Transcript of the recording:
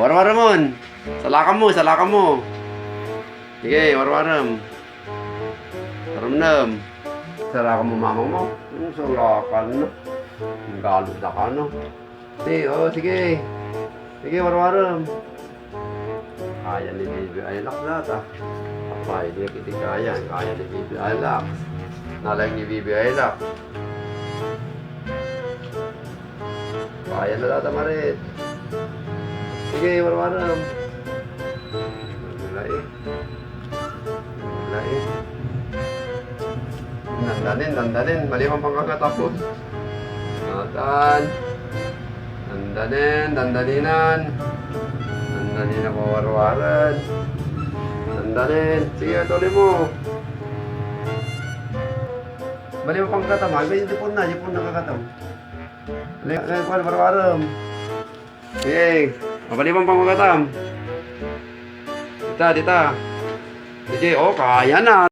Warwaramon. Salakan mo, salakan mo. Sige, warwaram. Taramnam. Salakan mo mamang mo. Yung salakan no. Ang galod na ka no. Sige, oh, sige. Sige, warwaram. Kaya ni Baby Aylak lahat ah. Kaya niya kiti kaya. Kaya ni Baby Aylak. Nalang ni Baby Aylak. Kaya na lahat marit. Sige, warwaram. Wala eh. Wala eh. Dandanin, dandanin. Malimang pangkakatapos. Natan. Dandanin, dandaninan. Dandanin ako warwaran. Dandanin. Sige, tuloy mo. Malimang pangkakatam. Ay, hindi po na. Hindi po nakakatam. Ngayon, kwan, warwaram. Sige. Mabalibang pangkakatam. Dita, dita. Sige, oh, kaya na.